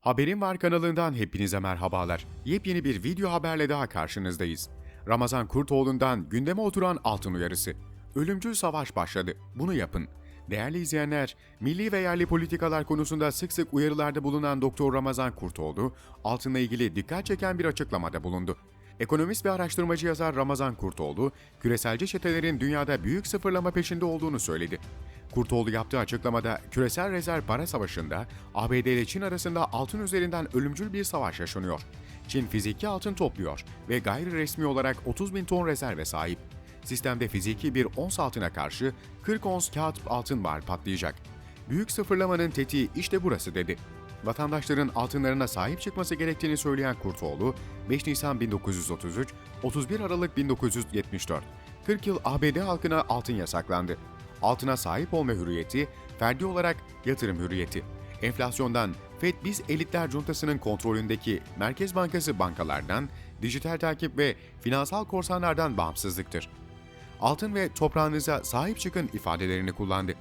Haberim Var kanalından hepinize merhabalar. Yepyeni bir video haberle daha karşınızdayız. Ramazan Kurtoğlu'ndan gündeme oturan altın uyarısı. Ölümcül savaş başladı. Bunu yapın. Değerli izleyenler, milli ve yerli politikalar konusunda sık sık uyarılarda bulunan Doktor Ramazan Kurtoğlu, altınla ilgili dikkat çeken bir açıklamada bulundu. Ekonomist ve araştırmacı yazar Ramazan Kurtoğlu, küreselci çetelerin dünyada büyük sıfırlama peşinde olduğunu söyledi. Kurtoğlu yaptığı açıklamada küresel rezerv para savaşında ABD ile Çin arasında altın üzerinden ölümcül bir savaş yaşanıyor. Çin fiziki altın topluyor ve gayri resmi olarak 30 bin ton rezerve sahip. Sistemde fiziki bir ons altına karşı 40 ons kağıt altın var patlayacak. Büyük sıfırlamanın tetiği işte burası dedi. Vatandaşların altınlarına sahip çıkması gerektiğini söyleyen Kurtoğlu, 5 Nisan 1933, 31 Aralık 1974, 40 yıl ABD halkına altın yasaklandı. Altına sahip olma hürriyeti, ferdi olarak yatırım hürriyeti. Enflasyondan FED biz elitler cuntasının kontrolündeki Merkez Bankası bankalardan, dijital takip ve finansal korsanlardan bağımsızlıktır. Altın ve toprağınıza sahip çıkın ifadelerini kullandı.